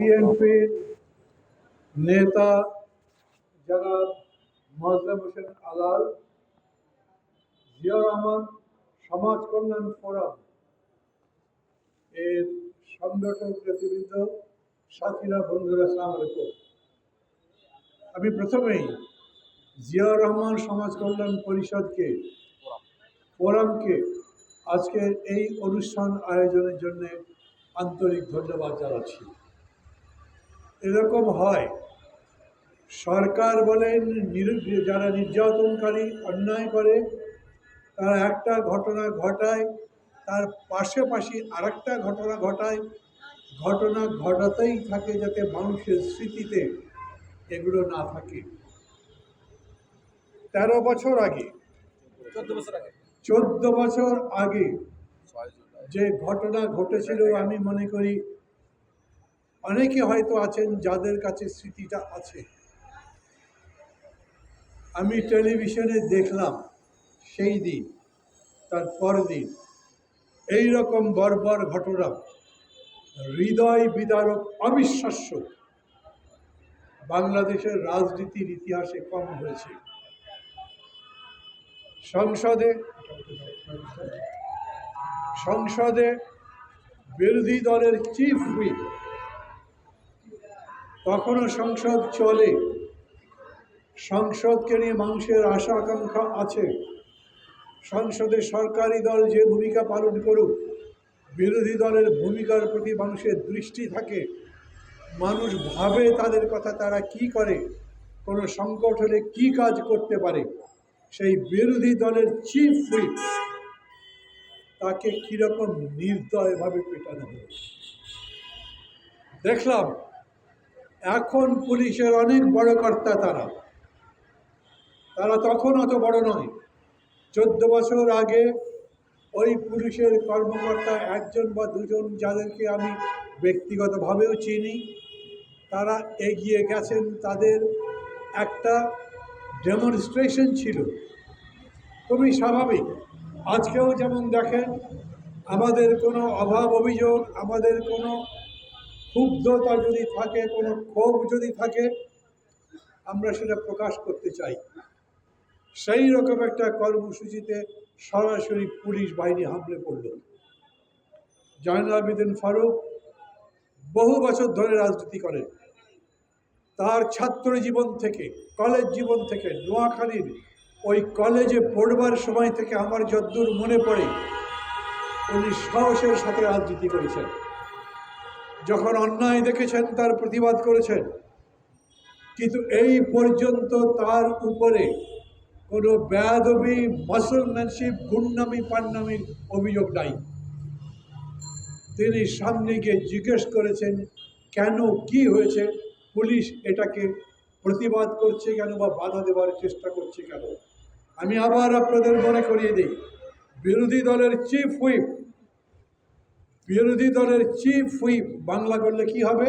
বিএনপির নেতা জনাব মজলেম হোসেন আলাল জিয়া রহমান সমাজ কল্যাণ ফোরাম এর সংগঠন নেতৃবৃন্দ, সাথীরা, বন্ধুরা সালাম আমি প্রথমেই জিয়া রহমান সমাজ কল্যাণ পরিষদকে, ফোরামকে আজকের এই অনুষ্ঠান আয়োজনের জন্য আন্তরিক ধন্যবাদ জানাচ্ছি। এরকম হয়। সরকার বলেন নির- যারা নির্যাতনকারী অন্যায় করে তারা একটা ঘটনা ঘটায় তার পাশাপাশি আরেকটা ঘটনা ঘটায়। ঘটনা ঘটাতেই থাকে যাতে মানুষের স্মৃতিতে এগুলো না থাকে। তেরো বছর আগে চোদ্দ বছর আগে। চোদ্দ বছর আগে যে ঘটনা ঘটেছিল আমি মনে করি অনেকে হয়তো আছেন যাদের কাছে স্মৃতিটা আছে। আমি টেলিভিশনে দেখলাম সেই দিন, তার পরদিন এই রকম বর্বর ঘটনা। হৃদয় বিদারক অবিশ্বাস্য। বাংলাদেশের রাজনীতির ইতিহাসে কম হয়েছে। সংসদে সংসদে বিরোধী দলের চিফ হুইপ তখনও সংসদ চলে। সংসদকে নিয়ে মানুষের আশা আকাঙ্ক্ষা আছে। সংসদে সরকারি দল যে ভূমিকা পালন করুক, বিরোধী দলের ভূমিকার প্রতি মানুষের দৃষ্টি থাকে। মানুষ ভাবে তাদের কথা, তারা কি করে, কোনো সংকট হলে কি কাজ করতে পারে, সেই বিরোধী দলের চিফ হুইপ তাকে কীরকম নির্দয়ভাবে পেটানো হলো। দেখলাম এখন পুলিশের অনেক বড় কর্তা তারা। তারা তখন অত বড় নয়। চোদ্দ বছর আগে ওই পুলিশের কর্মকর্তা একজন বা দুজন যাদেরকে আমি ব্যক্তিগতভাবেও চিনি, তারা এগিয়ে গেছেন। তাদের একটা ডেমনস্ট্রেশন ছিল। খুবই স্বাভাবিক। আজকেও যেমন দেখেন, আমাদের কোনো অভাব অভিযোগ, আমাদের কোনো ক্ষুব্ধতা যদি থাকে, কোনো ক্ষোভ যদি থাকে, আমরা সেটা প্রকাশ করতে চাই। সেই রকম একটা কর্মসূচিতে সরাসরি পুলিশ বাহিনী হামলে পড়ল। জয়নাল আবেদিন ফারুক বহু বছর ধরে রাজনীতি করেন। তার ছাত্র জীবন থেকে, কলেজ জীবন থেকে, নোয়াখালীর ওই কলেজে পড়বার সময় থেকে আমার যদ্দূর মনে পড়ে, উনি সাহসের সাথে রাজনীতি করেছেন। যখন অন্যায় দেখেছেন, তার প্রতিবাদ করেছেন। কিন্তু এই পর্যন্ত তার উপরে কোনো বেয়াদবি মুসলমানশিপ গুন্ডামি পান্নামির অভিযোগ নাই। তিনি সামনে গিয়ে জিজ্ঞেস করেছেন, কেন, কি হয়েছে? পুলিশ এটাকে প্রতিবাদ করছে কেন বা বাধা দেওয়ার চেষ্টা করছে কেন? আমি আবার আপনাদের মনে করিয়ে দিই, বিরোধী দলের চিফ হুইপ বিরোধী দলের চিফ হুইপ বাংলা করলে কি হবে?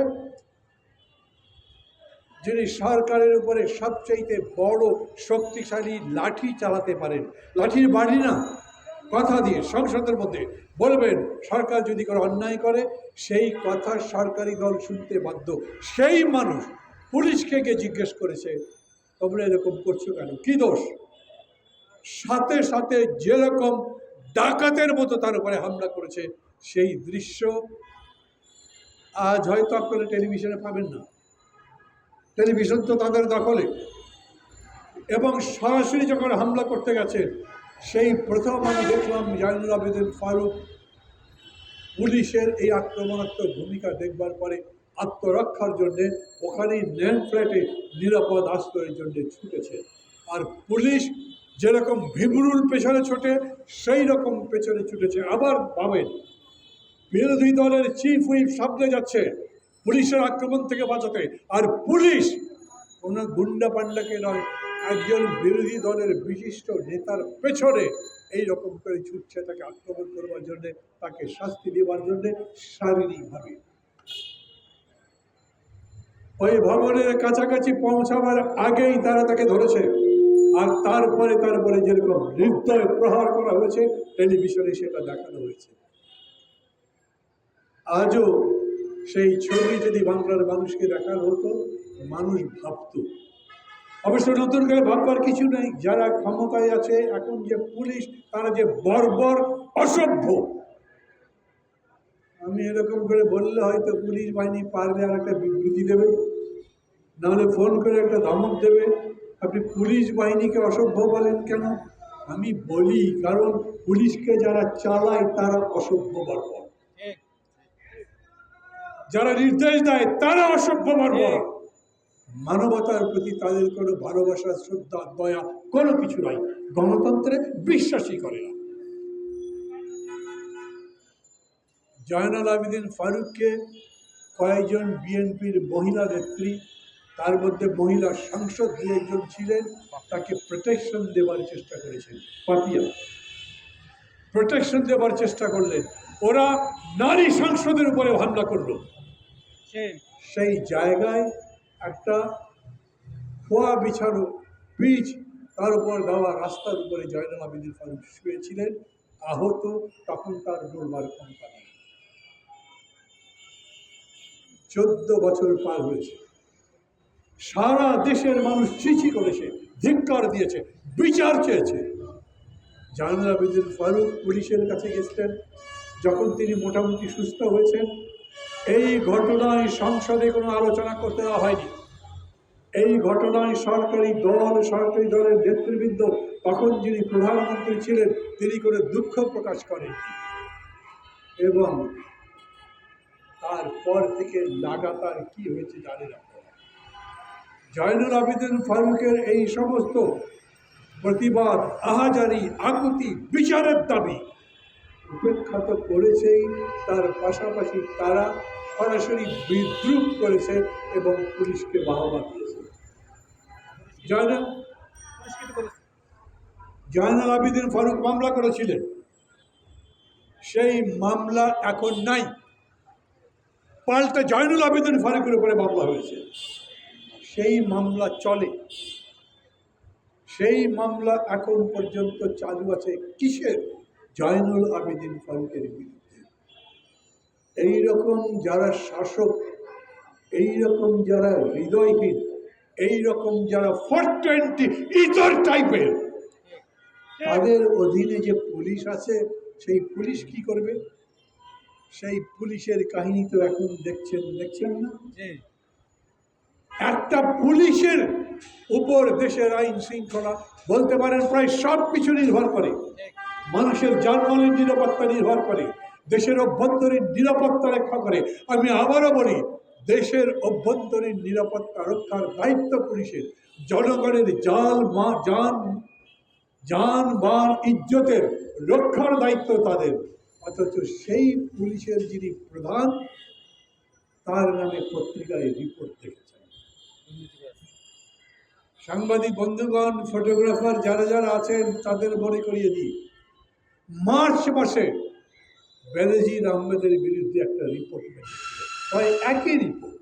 যিনি সরকারের উপরে সবচাইতে বড় শক্তিশালী লাঠি চালাতে পারেন, লাঠির বাড়ি না, কথা দিয়ে সংসদের মধ্যে বলবেন, সরকার যদি কোনো অন্যায় করে, সেই কথা সরকারি দল শুনতে বাধ্য। সেই মানুষ পুলিশকে গিয়ে জিজ্ঞেস করেছে, তোমরা এরকম করছ কেন? কী দোষ? সাথে সাথে যেরকম ডাকাতের মতো তার উপরে হামলা করেছে সেই দৃশ্য আজ হয়তো আপনারা টেলিভিশনে পাবেন না। টেলিভিশন তো তাদের দখলে। এবং সরাসরি যখন হামলা করতে গেছে, সেই প্রথম আমি দেখলাম জাইনুল আবেদিন ফারুক পুলিশের এই আক্রমণাত্মক ভূমিকা দেখবার পরে আত্মরক্ষার জন্যে ওখানেই ন্যান ফ্ল্যাটে নিরাপদ আশ্রয়ের জন্য ছুটেছে। আর পুলিশ যেরকম ভিমরুল পেছনে ছোটে সেই রকম পেছনে ছুটেছে আবার ভাবেন বিরোধী দলের চিফ হুইপ সামনে যাচ্ছে। পুলিশের আক্রমণ থেকে বাঁচাতে। আর পুলিশ কোনো গুন্ডা পান্ডাকে নয়, একজন বিরোধী দলের বিশিষ্ট নেতার পেছনে এই রকম করে ছুটছে তাকে আক্রমণ করবার জন্যে, তাকে শাস্তি দেওয়ার জন্যে শারীরিকভাবে। ওই ভবনের কাছাকাছি পৌঁছাবার আগেই তারা তাকে ধরেছে। আর তারপরে তারপরে যেরকম নির্দয় প্রহার করা হয়েছে, টেলিভিশনে সেটা দেখানো হয়েছে। আজও সেই ছবি যদি বাংলার মানুষকে দেখানো হতো, মানুষ ভাবত। অবশ্য নতুন করে ভাববার কিছু নেই, যারা ক্ষমতায় আছে, এখন যে পুলিশ, তারা যে বর্বর অসভ্য। আমি এরকম করে বললে হয়তো পুলিশ বাহিনী পারলে আর একটা বিবৃতি দেবে, নাহলে ফোন করে একটা ধমক দেবে। আপনি পুলিশ বাহিনীকে অসভ্য বলেন কেন? আমি বলি, কারণ পুলিশকে যারা চালায়, তারা অসভ্য বর্বর। যারা নির্দেশ দেয়, তারা অসভ্য বর্বর মানবতার প্রতি তাদের কোনো ভালোবাসা, শ্রদ্ধা, দয়া কোনো কিছু নাই। গণতন্ত্রে বিশ্বাসই করে না। জয়নাল আবেদিন ফারুককে কয়েকজন বিএনপির মহিলা নেত্রী, তার মধ্যে মহিলা সাংসদ দু একজন ছিলেন, তাকে প্রোটেকশন দেওয়ার চেষ্টা করেছেন। পাপিয়া। প্রোটেকশন দেওয়ার চেষ্টা করলেন। ওরা নারী সংসদের উপরে হামলা করল। সেই জায়গায় একটা খোয়া বিছানো বীজ তার উপর দেওয়া রাস্তার উপরে জয়নাল আবেদিন ফারুক শুয়েছিলেন, আহত, তখন তার দৌড়বার ক্ষমতা নেই। চোদ্দ বছর পার হয়েছে। সারা দেশের মানুষ চিঠি করেছে, ধিক্কার দিয়েছে, বিচার চেয়েছে। জয়নাল আবেদিন ফারুক পুলিশের কাছে গেছিলেন। যখন তিনি মোটামুটি সুস্থ হয়েছেন এই ঘটনায় সংসদে কোনো আলোচনা করতে দেওয়া হয়নি। এই ঘটনায় সরকারি দল, সরকারি দলের নেতৃবৃন্দ, তখন যিনি প্রধানমন্ত্রী ছিলেন, তিনি করে দুঃখ প্রকাশ করেন। এবং তারপর থেকে লাগাতার কি হয়েছে জানেন আপনারা জয়নুল আবেদিন ফারুকের এই সমস্ত প্রতিবাদ, আহাজারি, আকুতি, বিচারের দাবি উপেক্ষা তো করেছেই, তার পাশাপাশি তারা সরাসরি বিদ্রুপ করেছে এবং পুলিশকে বাহবা দিয়েছে। জয়নাল আবিদিন ফারুক মামলা করেছিলেন। সেই মামলা এখন নাই। পাল্টা জয়নুল আবেদিন ফারুকের উপরে মামলা হয়েছে। সেই মামলা চলে। সেই মামলা এখন পর্যন্ত চালু আছে। কিসের? জয়নুল আবেদিন ফারুকের বিরুদ্ধে। এই রকম যারা শাসক এই রকম যারা হৃদয়হীন এই রকম যারা ফোর টোয়েন্টি ইতর টাইপের তাদের অধীনে যে পুলিশ আছে সেই পুলিশ কি করবে? সেই পুলিশের কাহিনী তো এখন দেখছেন দেখছেন না? একটা পুলিশের উপর দেশের আইন শৃঙ্খলা বলতে পারেন প্রায় সব কিছু নির্ভর করে। মানুষের জানমালের নিরাপত্তা নির্ভর করে। দেশের অভ্যন্তরীণ নিরাপত্তা রক্ষা করে। আমি আবারও বলি, দেশের অভ্যন্তরীণ নিরাপত্তা রক্ষার দায়িত্ব পুলিশের। জনগণের জাল মা যান যান বান ইজ্জতের রক্ষার দায়িত্ব তাদের। অথচ সেই পুলিশের যিনি প্রধান, তার নামে পত্রিকায় রিপোর্ট দেখেছেন। সাংবাদিক, বন্ধুগণ, ফটোগ্রাফার যারা যারা আছেন, তাদের মনে করিয়ে দিই, মার্চ মাসে বেনজির আহমেদের বিরুদ্ধে একটা রিপোর্ট বেরিয়েছিল প্রায় একই রিপোর্ট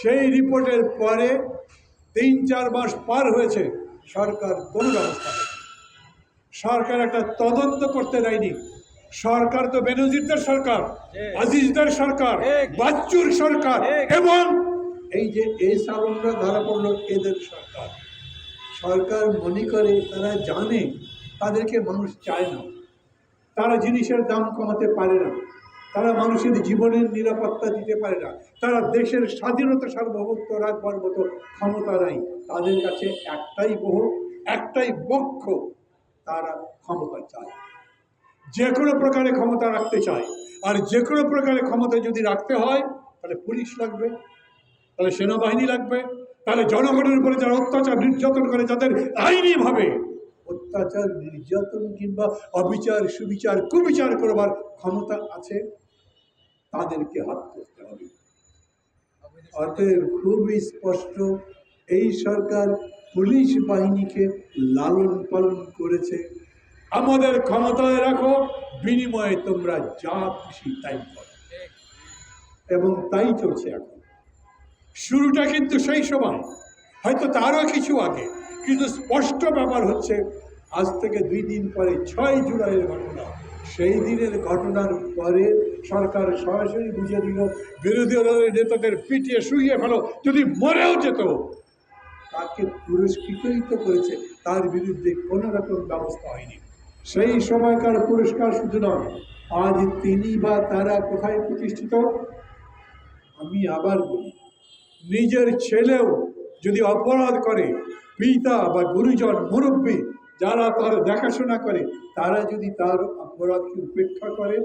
সেই রিপোর্টের পরে তিন চার মাস পার হয়েছে সরকার কোনো ব্যবস্থা সরকার একটা তদন্ত করতে দেয়নি। সরকার তো বেনজিরদের সরকার। আজিজদের সরকার বাচ্চুর সরকার। এবং এই যে এই সালনরা ধরা পড়ল এদের সরকার। সরকার মনে করে তারা জানে তাদেরকে মানুষ চায় না। তারা জিনিসের দাম কমাতে পারে না। তারা মানুষের জীবনের নিরাপত্তা দিতে পারে না। তারা দেশের স্বাধীনতা সার্বভৌমত্ব রাখবার মতো ক্ষমতা নাই। তাদের কাছে একটাই বহু একটাই বক্ষ তারা ক্ষমতা চায়। যে কোনো প্রকারে ক্ষমতা রাখতে চায়। আর যে কোনো প্রকারে ক্ষমতা যদি রাখতে হয়, তাহলে পুলিশ লাগবে, তাহলে সেনাবাহিনী লাগবে, তাহলে জনগণের উপরে যারা অত্যাচার, নির্যাতন করে, যাদের আইনিভাবে অত্যাচার, নির্যাতন কিংবা অবিচার, সুবিচার, কুবিচার করবার ক্ষমতা আছে, তাদেরকে হাত করতে হবে। অতএব খুবই স্পষ্ট, এই সরকার পুলিশ বাহিনীকে লালন পালন করেছে। আমাদের ক্ষমতায় রাখো, বিনিময়ে তোমরা যা খুশি তাই করো। এবং তাই চলছে এখন। শুরুটা কিন্তু সেই সময়, হয়তো তারও কিছু আগে, কিন্তু স্পষ্ট ব্যাপার হচ্ছে আজ থেকে দুই দিন পরে ছয় জুলাইয়ের ঘটনা। সেই দিনের ঘটনার পরে সরকার সরাসরি বুঝে দিল, বিরোধী দলের নেতাদের পিটিয়ে শুইয়ে ফেলো, যদি মরেও যেত। তাকে পুরস্কৃত করেছে, তার বিরুদ্ধে কোনো রকম ব্যবস্থা হয়নি। সেই সময়কার পুরস্কার শুধু নয়, আজ তিনি বা তারা কোথায় প্রতিষ্ঠিত? আমি আবার বলি, নিজের ছেলেও যদি অপরাধ করে, পিতা বা গুরুজন, মুরব্বী যারা তার দেখাশোনা করে, তারা যদি তার অপরাধকে উপেক্ষা করে,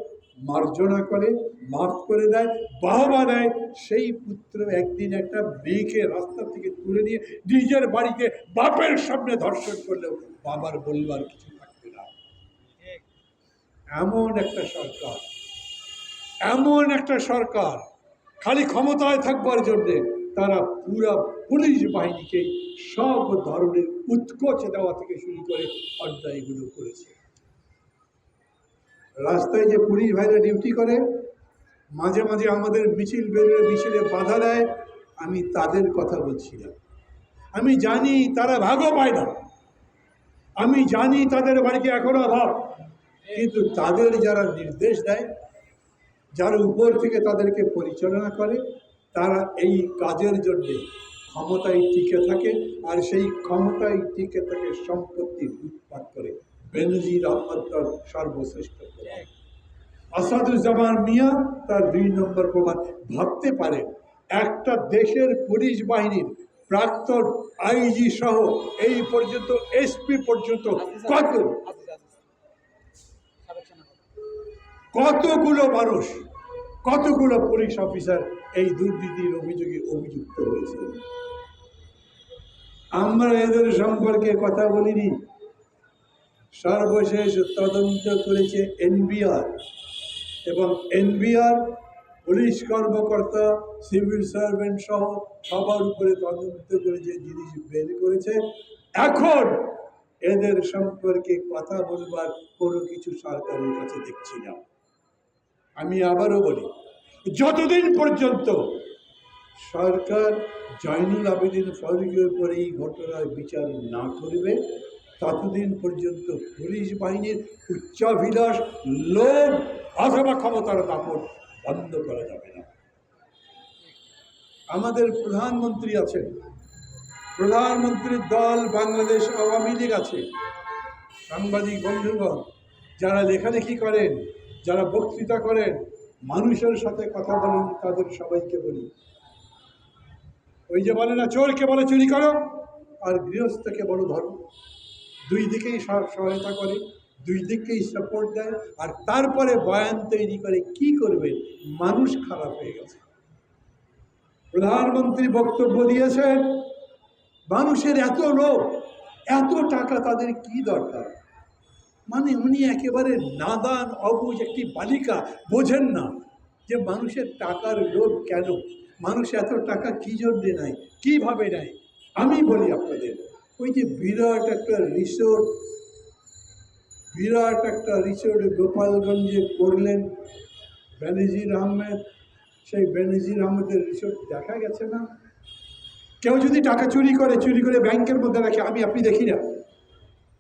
মার্জনা করে, মাফ করে দেয় বাবা দেয়, সেই পুত্র একদিন একটা মেয়েকে রাস্তা থেকে তুলে নিয়ে নিজের বাড়িতে বাপের সামনে ধর্ষণ করলেও বাবার বলবার কিছু থাকবে না। এমন একটা সরকার, এমন একটা সরকার, খালি ক্ষমতায় থাকবার জন্যে তারা পুরা পুলিশ বাহিনীকে সব ধরনের উৎকোচ দেওয়া থেকে শুরু করে অন্যায়গুলো করেছে। রাস্তায় যে পুলিশ ভাইরা ডিউটি করে, মাঝে মাঝে আমাদের মিছিল বেরোয় মিছিলে বাধা দেয়, আমি তাদের কথা বলছিলাম আমি জানি তারা ভাগও পায় না। আমি জানি তাদের বাড়িতে এখনও অভাব। কিন্তু তাদের যারা নির্দেশ দেয়, যারা উপর থেকে তাদেরকে পরিচালনা করে, তারা এই কাজের জন্যে ক্ষমতায় টিকে থাকে আর সেই ক্ষমতায় টিকে থাকে সম্পত্তি লুটপাট করে। বেনজির আহমদ তার সর্বশ্রেষ্ঠ আসাদুজ্জামান মিয়া তার দুই নম্বর প্রমাণ। ভাবতে পারেন, একটা দেশের পুলিশ বাহিনীর প্রাক্তন আইজি সহ এই পর্যন্ত, এসপি পর্যন্ত কত? কতগুলো মানুষ, কতগুলো পুলিশ অফিসার এই দুর্নীতির অভিযোগে অভিযুক্ত হয়েছে? আমরা এদের সম্পর্কে কথা বলিনি। সর্বশেষ তদন্ত করেছে এনবিআর এবং এনবিআর পুলিশ কর্মকর্তা, সিভিল সার্ভেন্ট সহ সবার উপরে তদন্ত করে যে জিনিস বের করেছে। এখন এদের সম্পর্কে কথা বলবার কোনো কিছু সরকারের কাছে দেখছি না। আমি আবারও বলি, যতদিন পর্যন্ত সরকার জয়নুল আবেদিন ফারুকের উপরে এই ঘটনার বিচার না করবে, ততদিন পর্যন্ত পুলিশ বাহিনীর উচ্চাভিলাষ, লোভ, অথবা ক্ষমতার দাপট বন্ধ করা যাবে না। আমাদের প্রধানমন্ত্রী আছেন, প্রধানমন্ত্রীর দল বাংলাদেশ আওয়ামী লীগ আছে। সাংবাদিক বন্ধুগণ, যারা লেখালেখি করেন, যারা বক্তৃতা করেন, মানুষের সাথে কথা বলেন, তাদের সবাইকে বলি ওই যে বলে না, চোরকে বলে চুরি করো, আর গৃহস্থকে বলো ধরো। দুই দিকেই সহ- সহায়তা করে, দুই দিককেই সাপোর্ট দেয়, আর তারপরে বয়ান তৈরি করে কি করবে? মানুষ খারাপ হয়ে গেছে। প্রধানমন্ত্রী বক্তব্য দিয়েছেন, মানুষের এত লোভ, এত টাকা তাদের কি দরকার? মানে উনি একেবারে নাদান, অবুজ একটি বালিকা, বোঝেন না যে মানুষের টাকার লোভ কেন? মানুষ এত টাকা কী জন্যে নেয়? কীভাবে নেয়? আমি বলি আপনাদের, ওই যে বিরাট একটা রিসোর্ট বিরাট একটা রিসোর্ট গোপালগঞ্জে করলেন বেনজির আহমেদ। সেই বেনজির আহমেদের রিসোর্ট দেখা গেছে না? কেউ যদি টাকা চুরি করে চুরি করে ব্যাংকের মধ্যে রাখে, আমি আপনি দেখি না।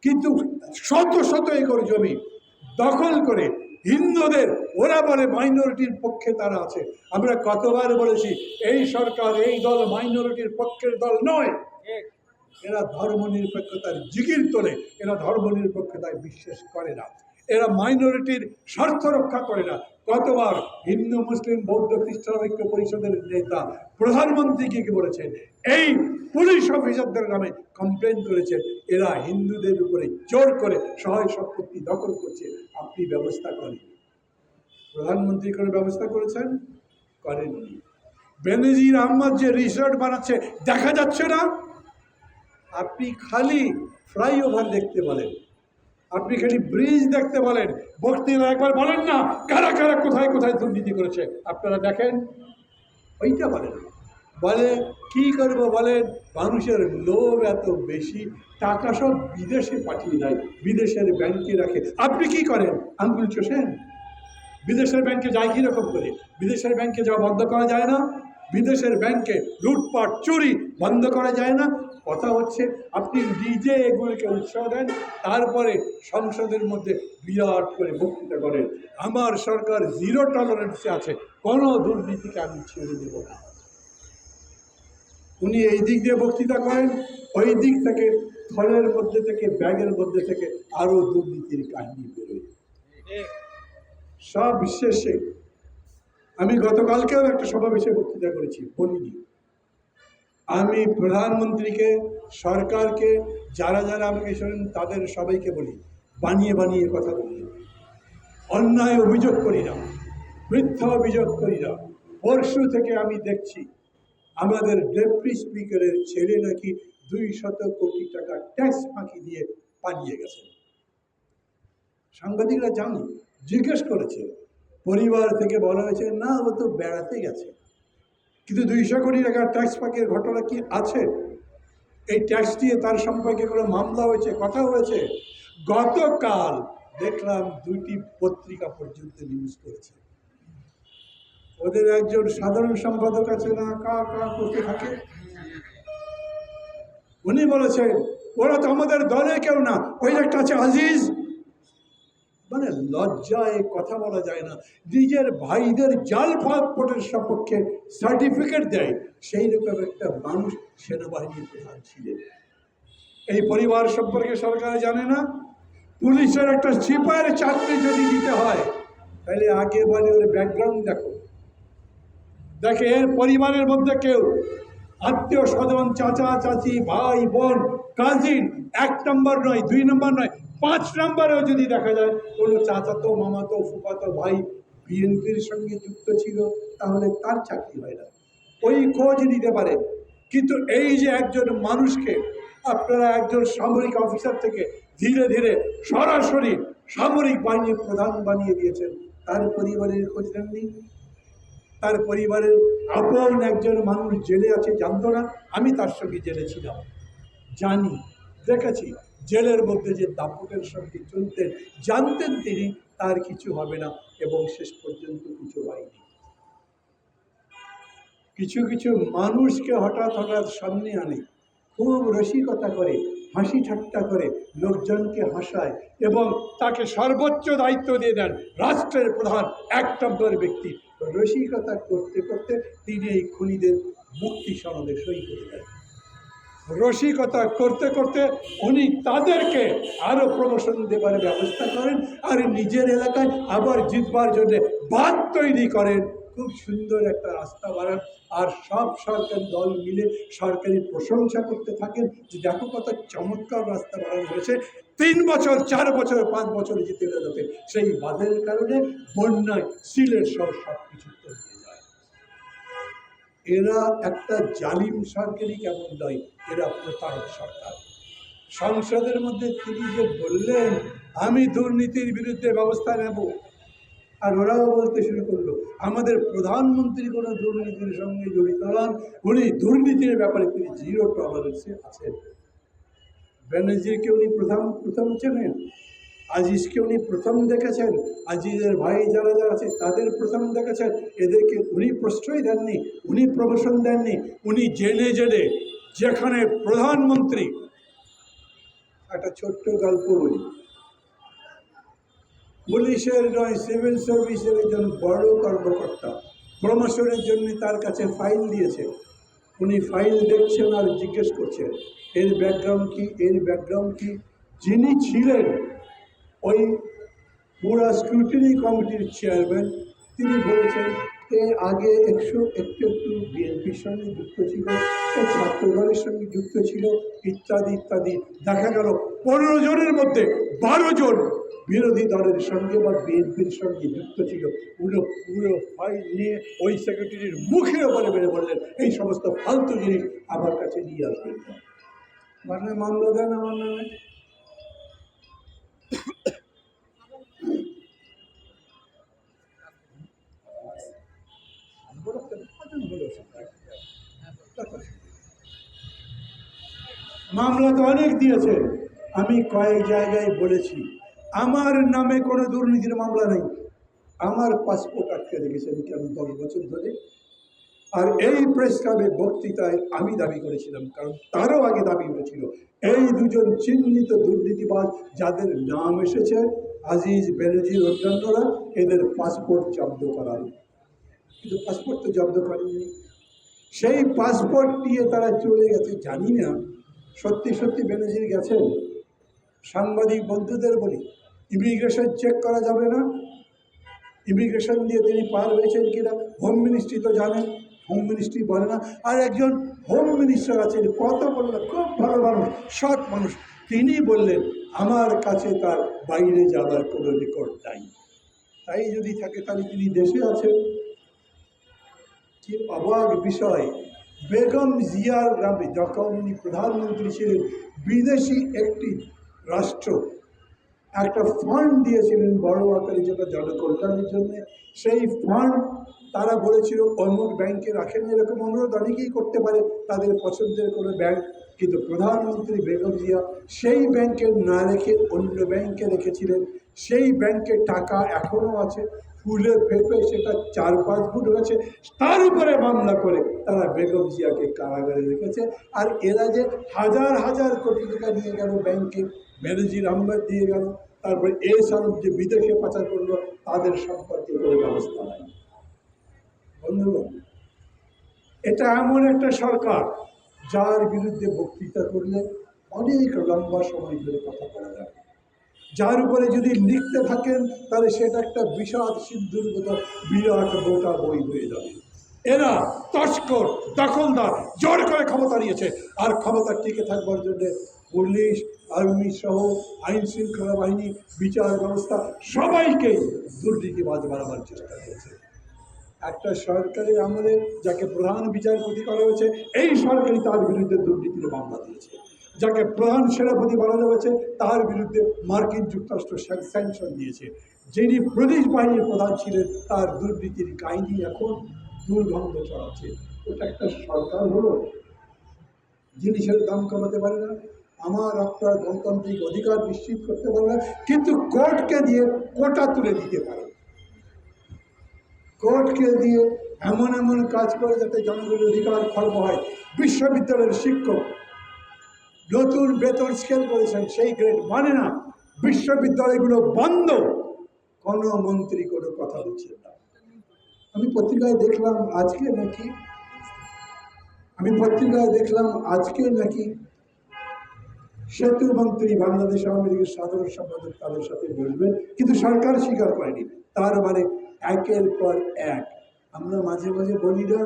কিন্তু শত শত একর জমি দখল করে হিন্দুদের ওরা বলে মাইনরিটির পক্ষে তারা আছে। আমরা কতবার বলেছি এই সরকার এই দল মাইনরিটির পক্ষের দল নয়। এরা ধর্ম নিরপেক্ষতার জিগির তোলে এরা ধর্মনিরপেক্ষতায় বিশ্বাস করে না। এরা মাইনরিটির স্বার্থ রক্ষা করে না। কতবার হিন্দু, মুসলিম, বৌদ্ধ, খ্রিস্টান ঐক্য পরিষদের নেতা প্রধানমন্ত্রীকে কি বলেছেন? এই পুলিশ অফিসারদের নামে কমপ্লেন করেছেন। এরা হিন্দুদের উপরে জোর করে সহায় সম্পত্তি দখল করছে। আপনি ব্যবস্থা করেন। প্রধানমন্ত্রী কোনো ব্যবস্থা করেছেন? করেননি। বেনজির আহমদ যে রিসোর্ট বানাচ্ছে, দেখা যাচ্ছে না? আপনি খালি ফ্লাইওভার দেখতে বলেন। আপনি খালি ব্রিজ দেখতে বলেন। বক্তৃতা একবার বলেন না, কারা কারা কোথায় কোথায় দুর্নীতি করেছে। আপনারা দেখেন, ওইটা বলেন বলে, কি করব বলেন? মানুষের লোভ এত বেশি, টাকা সব বিদেশে পাঠিয়ে দেয়। বিদেশের ব্যাংকে রাখে। আপনি কি করেন? আঙ্গুল চষেন। বিদেশের ব্যাংকে যায় কীরকম করে? বিদেশের ব্যাংকে যাওয়া বন্ধ করা যায় না? বিদেশের ব্যাংকে লুটপাট, চুরি বন্ধ করা যায় না। কথা হচ্ছে, আপনি নিজে এগুলিকে উৎসাহ দেন, তারপরে সংসদের মধ্যে বিরাট করে বক্তৃতা করেন। আমার সরকার জিরো টলারেন্সে আছে, কোনো দুর্নীতিকে আমি ছেড়ে দেব না। উনি এই দিক দিয়ে বক্তৃতা করেন, ওই দিক থেকে, থলের মধ্যে থেকে, ব্যাগের মধ্যে থেকে আরও দুর্নীতির কাহিনী বেরোয়। সব শেষে আমি গতকালকেও একটা সমাবেশে বক্তৃতা করেছি, বলিনি। আমি প্রধানমন্ত্রীকে, সরকারকে, যারা যারা আমাকে শোনেন তাদের সবাইকে বলি, বানিয়ে বানিয়ে কথা বলি। অন্যায় অভিযোগ করি না, মিথ্যা অভিযোগ করি না। পরশু থেকে আমি দেখছি, আমাদের ডেপুটি স্পিকারের ছেলে নাকি দুই শত কোটি টাকা ট্যাক্স ফাঁকি দিয়ে পালিয়ে গেছে। সাংবাদিকরা জানি, জিজ্ঞেস করেছে পরিবার থেকে বলা হয়েছে, না, ও তো বেড়াতে গেছে। কিন্তু দুইশো কোটি টাকার ট্যাক্স ফাঁকের ঘটনা কি আছে? এই ট্যাক্স দিয়ে তার সম্পর্কে কোনো মামলা হয়েছে, কথা হয়েছে? গতকাল দেখলাম দুইটি পত্রিকা পর্যন্ত নিউজ করেছে। ওদের একজন সাধারণ সম্পাদক আছে না, কা কা, করতে থাকে? উনি বলেছেন, ওরা তো আমাদের দলে কেউ না। ওই একটা আছে আজিজ মানে লজ্জায় কথা বলা যায় না। নিজের ভাইদের জাল পাসপোর্টের সপক্ষে সার্টিফিকেট দেয়। সেই রকম একটা মানুষ সেনাবাহিনীর প্রধান ছিলেন। এই পরিবার সম্পর্কে সরকার জানে না। পুলিশের একটা সিপাহের চাকরি যদি দিতে হয়, তাহলে আগে বলে ওর ব্যাকগ্রাউন্ড দেখো। দেখে এর পরিবারের মধ্যে কেউ, আত্মীয় স্বজন, চাচা, চাচি, ভাই, বোন কাজিন এক নম্বর নয়, দুই নম্বর নয় পাঁচ নম্বরেও যদি দেখা যায়, কোনো চাচাতো, মামাতো, ফুফাতো ভাই বিএনপির সঙ্গে যুক্ত ছিল, তাহলে তার চাকরি হয় না। ওই খোঁজ নিতে পারে। কিন্তু এই যে একজন মানুষকে আপনারা একজন সামরিক অফিসার থেকে ধীরে ধীরে সরাসরি সামরিক বাহিনীর প্রধান বানিয়ে দিয়েছেন, তার পরিবারের খোঁজ নেননি? তার পরিবারের আপন একজন মানুষ জেলে আছে, জানতো না? আমি তার সঙ্গে জেলে ছিলাম জানি, দেখেছি। জেলের মধ্যে যে দাপটের সঙ্গে চলতেন, জানতেন তিনি তার কিছু হবে না এবং শেষ পর্যন্ত কিছু হয়নি। কিছু কিছু মানুষকে হঠাৎ হঠাৎ সামনে আনে, খুব রসিকতা করে, হাসি ঠাট্টা করে লোকজনকে হাসায় এবং তাকে সর্বোচ্চ দায়িত্ব দিয়ে দেন রাষ্ট্রের প্রধান এক নম্বর ব্যক্তি। রসিকতা করতে করতে তিনি এই খুনিদের মুক্তি সনদে সই করে দেন। রসিকতা করতে করতে উনি তাদেরকে আরও প্রমোশন দেবার ব্যবস্থা করেন আর নিজের এলাকায় আবার জিতবার জন্য বাদ তৈরি করেন। খুব সুন্দর একটা রাস্তা বাড়ান আর সব সরকারি দল মিলে সরকারি প্রশংসা করতে থাকেন যে দেখো কত চমৎকার রাস্তা বাড়ানো হয়েছে। তিন বছর, চার বছর, পাঁচ বছর যেতে যেতে সেই বাঁধের কারণে বন্যায় সিলের সব সব কিছু এরা একটা জালিম সরকারই কেমন নয়, এরা প্রতারক সরকার। সংসদের মধ্যে তিনি যে বললেন, আমি দুর্নীতির বিরুদ্ধে ব্যবস্থা নেব। আর ওরাও বলতে শুরু করল, আমাদের প্রধানমন্ত্রী কোনো দুর্নীতির সঙ্গে জড়িত নন, উনি দুর্নীতির ব্যাপারে তিনি জিরো টলারেন্সে আছেন। ব্যানার্জিকে উনি প্রথম প্রথম চেনেন। আজিজকে উনি প্রথম দেখেছেন। আজিজের ভাই যারা যারা আছে, তাদের প্রথম দেখেছেন। এদেরকে উনি প্রশ্রয় দেননি, উনি প্রমোশন দেননি, উনি জেনে জেনে যেখানে প্রধানমন্ত্রী। একটা ছোট্ট গল্প বলি। পুলিশের নয় সিভিল সার্ভিসের একজন বড় কর্মকর্তা। প্রমোশনের জন্য তার কাছে ফাইল দিয়েছে। উনি ফাইল দেখছেন আর জিজ্ঞেস করছেন, এর ব্যাকগ্রাউন্ড কি? এর ব্যাকগ্রাউন্ড কি? যিনি ছিলেন ওই পুরা স্ক্রুটিনি কমিটির চেয়ারম্যান তিনি বলেছেন এ আগে একশো একটু একটু বিএনপির সঙ্গে যুক্ত ছিল ছাত্রদলের সঙ্গে যুক্ত ছিল, ইত্যাদি ইত্যাদি। দেখা গেল, পনেরো জনের মধ্যে বারো জন বিরোধী দলের সঙ্গে বা বিএনপির সঙ্গে যুক্ত ছিল। পুরো পুরো ফাইল নিয়ে ওই সেক্রেটারির মুখের ওপরে বেড়ে বললেন, এই সমস্ত ফালতু জিনিস আমার কাছে নিয়ে আসবেন না। মানে মামলা দেন আমার নামে? মামলা তো অনেক দিয়েছে। আমি কয়েক জায়গায় বলেছি, আমার নামে কোনো দুর্নীতির মামলা নেই। আমার পাসপোর্ট আটকে রেখেছেন কেন দশ বছর ধরে? আর এই প্রেস ক্লাবে বক্তৃতায় আমি দাবি করেছিলাম, কারণ তারও আগে দাবি উঠেছিল, এই দুজন চিহ্নিত দুর্নীতিবাজ যাদের নাম এসেছে, আজিজ বেনজির অন্যান্যরা এদের পাসপোর্ট জব্দ করার। কিন্তু পাসপোর্ট তো জব্দ করেনি সেই পাসপোর্ট নিয়ে তারা চলে গেছে জানি না। সত্যি সত্যি বেনজির গেছেন? সাংবাদিক বন্ধুদের বলি ইমিগ্রেশন চেক করা যাবে না? ইমিগ্রেশন দিয়ে তিনি পার হয়েছেন কিনা? হোম মিনিস্ট্রি তো জানেন হোম মিনিস্ট্রি বলে না। আর একজন হোম মিনিস্টার আছেন কত বললেন খুব ভালো মানুষ, সৎ মানুষ। তিনি বললেন, আমার কাছে তার বাইরে যাবার কোনো রেকর্ড নাই। তাই যদি থাকে তাহলে তিনি দেশে আছেন। কি অবাক বিষয়। বেগম জিয়ার গ্রামে যখন উনি প্রধানমন্ত্রী ছিলেন বিদেশি একটি রাষ্ট্র। একটা ফান্ড দিয়েছিলেন বড় আকারে যেটা জনকল্যাণের জন্য। সেই ফান্ড তারা বলেছিল, অমুক ব্যাংকে রাখেন এরকম অনুরোধ অনেকেই করতে পারে, তাদের পছন্দের কোনো ব্যাংক কিন্তু প্রধানমন্ত্রী বেগম জিয়া সেই ব্যাংকে না রেখে অন্য ব্যাংকে রেখেছিলেন। সেই ব্যাংকে টাকা এখনও আছে। ফুলে ফেপে সেটা চার পাঁচ ফুট হয়েছে। তার উপরে মামলা করে তারা বেগম জিয়াকে কারাগারে রেখেছে। আর এরা যে হাজার হাজার কোটি টাকা নিয়ে গেল, ব্যাংকে ম্যানেজির আহমেদ দিয়ে গেল, তারপরে এ সারফ যে বিদেশে পাচার করল, তাদের সম্পর্কে কোনো ব্যবস্থা নাই। বন্ধুগণ, এটা এমন একটা সরকার যার বিরুদ্ধে বক্তৃতা করলে অনেক লম্বা সময় ধরে কথা বলা যাবে। যার উপরে যদি লিখতে থাকেন, তাহলে সেটা একটা বিষাদ সিন্ধুর মতো বিরাট মোটা বই হয়ে যাবে। এরা তস্কর, দখলদার, জোর করে ক্ষমতা নিয়েছে। আর ক্ষমতা টিকে থাকবার জন্য পুলিশ, আর্মি সহ আইন শৃঙ্খলা বাহিনী, বিচার ব্যবস্থা সবাইকেই দুর্নীতিবাজ বানাবার চেষ্টা করেছে। একটা সরকারের আমলে যাকে প্রধান বিচারপতি করা হয়েছে, এই সরকারই তার বিরুদ্ধে দুর্নীতির মামলা দিয়েছে। যাকে প্রধান সেনাপতি বানানো হয়েছে, তার বিরুদ্ধে মার্কিন যুক্তরাষ্ট্র স্যাংশন দিয়েছে। যিনি পুলিশ বাহিনীর প্রধান ছিলেন, তার দুর্নীতির কাহিনী এখন দুর্গন্ধ ছড়াচ্ছে। ওটা একটা সরকার হলো জিনিসের দাম কমাতে পারে না। আমার, আপনার গণতান্ত্রিক অধিকার নিশ্চিত করতে পারে না, কিন্তু কোর্টকে দিয়ে কোটা তুলে দিতে পারে। কোর্টকে দিয়ে এমন এমন কাজ করে যাতে জনগণের অধিকার খর্ব হয়। বিশ্ববিদ্যালয়ের শিক্ষক নতুন বেতন স্কেল করেছেন, সেই গ্রেড মানে না, বিশ্ববিদ্যালয়গুলো বন্ধ। কোনো মন্ত্রী কোনো কথা বলছেন না। আমি পত্রিকায় দেখলাম আজকে নাকি, আমি পত্রিকায় দেখলাম আজকে নাকি সেতু মন্ত্রী বাংলাদেশ আওয়ামী লীগের সাধারণ সম্পাদক তাদের সাথে বসবেন, কিন্তু সরকার স্বীকার করেনি। তার মানে একের পর এক। আমরা মাঝে মাঝে বলি না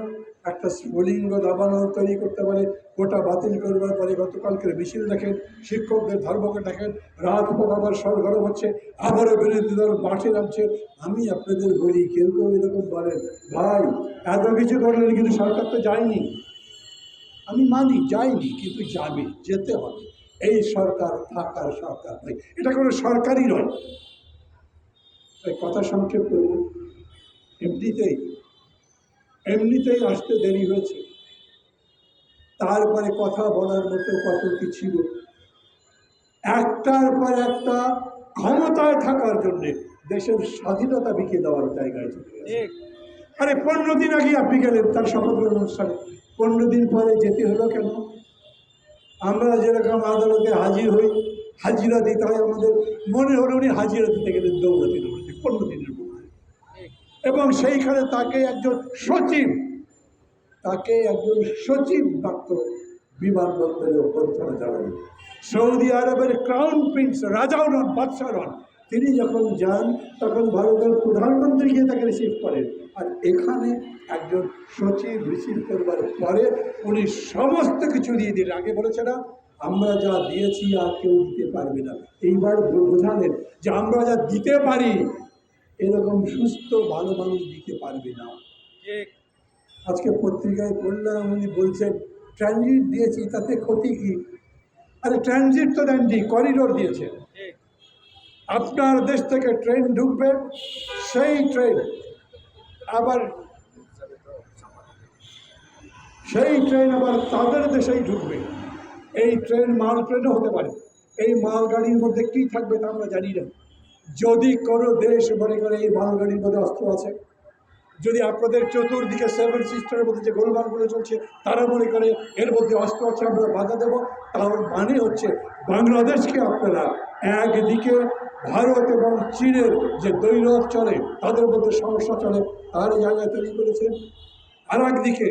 একটা স্ফুলিঙ্গ দাবানো তৈরি করতে পারে কোটা বাতিল করবার পরে গতকালকের মিছিল দেখেন, শিক্ষকদের ধর্মকে দেখেন, রাত পর আবার সরগরম হচ্ছে, আবারও বিরোধী দল মাঠে নামছে। আমি আপনাদের বলি, কেউ কেউ এরকম বলেন, ভাই, এত কিছু করলেন কিন্তু সরকার তো যায়নি। আমি মানি যাইনি কিন্তু যাবে, যেতে হবে। এই সরকার থাকার সরকার নয়, এটা কোনো সরকারই নয়। তাই কথা সংক্ষেপ করব। এমনিতেই এমনিতেই আসতে দেরি হয়েছে। তারপরে কথা বলার মতো কত কি ছিল? একটার পর একটা ক্ষমতায় থাকার জন্যে দেশের স্বাধীনতা বিকে দেওয়ার জায়গায় আরে পনেরো দিন আগে আপনি গেলেন তার শপথ গ্রহণ অনুষ্ঠানে। পনেরো দিন পরে যেতে হলো কেন? আমরা যেরকম আদালতে হাজির হই হাজিরা দিতে হয় আমাদের। মনে হলো উনি হাজিরা দিতে গেলেন দৌড়াতে দৌড়াতে পনেরো দিনের এবং সেইখানে তাকে একজন সচিব, তাকে একজন সচিব মাত্র বিমানবন্দরে অভ্যর্থনা জানাবেন সৌদি আরবের ক্রাউন প্রিন্স রাজাও নন, বাদশাহ নন। তিনি যখন যান, তখন ভারতের প্রধানমন্ত্রী গিয়ে তাকে রিসিভ করেন। আর এখানে একজন সচিব রিসিভ করবার পরে উনি সমস্ত কিছু দিয়ে দিলেন। আগে বলেছে না, আমরা যা দিয়েছি আর কেউ দিতে পারবে না। এইবার বোঝালেন যে আমরা যা দিতে পারি এরকম সুস্থ ভালো মানুষ দিতে পারবে না। আজকে পত্রিকায় পড়লাম উনি বলছেন ট্রানজিট দিয়েছি তাতে ক্ষতি কি? আরে ট্রানজিট তো দেননি করিডোর দিয়েছে আপনার দেশ থেকে ট্রেন ঢুকবে সেই ট্রেন আবার সেই ট্রেন আবার তাদের দেশেই ঢুকবে। এই ট্রেন মাল ট্রেনও হতে পারে। এই মালগাড়ির মধ্যে কী থাকবে তা আমরা জানি না। যদি কোনো দেশ মনে করে এই মালগাড়ির মধ্যে অস্ত্র আছে, যদি আপনাদের চতুর্দিকে সেভেন সিস্টারের মধ্যে যে গোলমালগুলো চলছে, তারা মনে করে এর মধ্যে অস্ত্র আছে, আমরা বাধা দেবো তার মানে হচ্ছে বাংলাদেশকে আপনারা একদিকে ভারত এবং চীনের যে দৈরথ চলে, তাদের মধ্যে সমস্যা চলে, তার জায়গায় তৈরি করেছেন আর একদিকে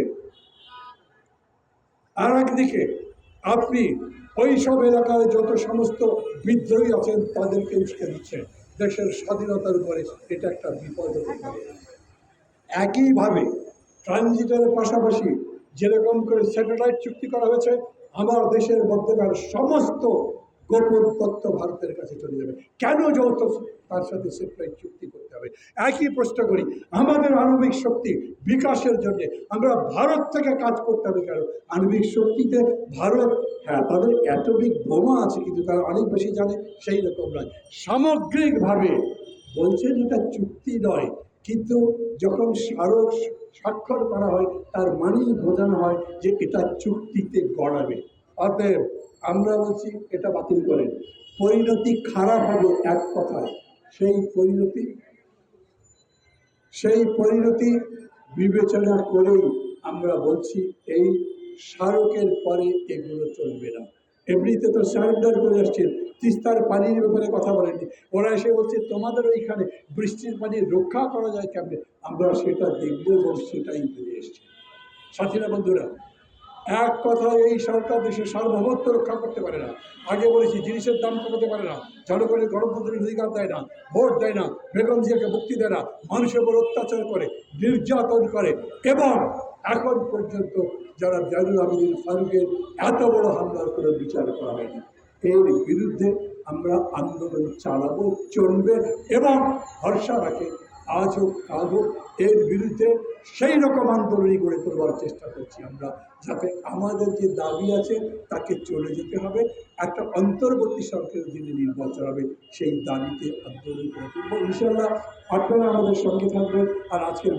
আর একদিকে আপনি ওই সব এলাকায় যত সমস্ত বিদ্রোহী আছেন, তাদেরকে উস্কে দিচ্ছেন। দেশের স্বাধীনতার উপরে এটা একটা বিপদ হতে পারে। একইভাবে ট্রানজিটের পাশাপাশি যেরকম করে স্যাটেলাইট চুক্তি করা হয়েছে, আমার দেশের মধ্যেকার সমস্ত গোপন তথ্য ভারতের কাছে চলে যাবে। কেন যৌথ তার সাথে স্যাটেলাইট চুক্তি করতে হবে? একই প্রশ্ন করি, আমাদের আণবিক শক্তি বিকাশের জন্য আমরা ভারত থেকে কাজ করতে হবে কেন? আণবিক শক্তিতে ভারত হ্যাঁ তাদের অ্যাটমিক বোমা আছে, কিন্তু তারা অনেক বেশি জানে, সেই রকম নয়। সামগ্রিকভাবে বলছেন এটা চুক্তি নয়, কিন্তু যখন স্মারক স্বাক্ষর করা হয়, তার মানেই বোঝানো হয় যে এটা চুক্তিতে গড়াবে। অতএব আমরা বলছি এটা বাতিল করেন। পরিণতি খারাপ হবে এক কথায়। সেই পরিণতি সেই পরিণতি বিবেচনা করেই আমরা বলছি এই স্মারকের পরে এগুলো চলবে না। এমনিতে তো সারেন্ডার করে আসছেন। তিস্তার পানির ব্যাপারে কথা বলেননি। ওরা এসে বলছে, তোমাদের ওইখানে বৃষ্টির পানি রক্ষা করা যায় কেমনে? আমরা সেটা দেখব এবং সেটাই ফিরে এসছি। সাথীরা বন্ধুরা এক কথায় এই সরকার দেশের সার্বভৌমত্ব রক্ষা করতে পারে না। আগে বলেছি, জিনিসের দাম কমাতে পারে না। জনগণের গণতন্ত্রের অধিকার দেয় না, ভোট দেয় না, বেগম জিয়াকে মুক্তি দেয় না। মানুষের উপর অত্যাচার করে, নির্যাতন করে এবং এখন পর্যন্ত যারা জানুল আমিনুল ফারুকের এত বড় হামলার করে বিচার করা হয়নি, এর বিরুদ্ধে আমরা আন্দোলন চালাবো, চলবে এবং ভরসা রাখে আজ হোক কাল হোক এর বিরুদ্ধে সেই রকম আন্দোলনই গড়ে তোলবার চেষ্টা করছি আমরা, যাতে আমাদের যে দাবি আছে তাকে চলে যেতে হবে। একটা অন্তর্বর্তী সরকারের যিনি নির্বাচন হবে, সেই দাবিতে আন্দোলন করে তুলব। ইনশাল্লাহ আপনারা আমাদের সঙ্গে থাকবেন। আর আজকের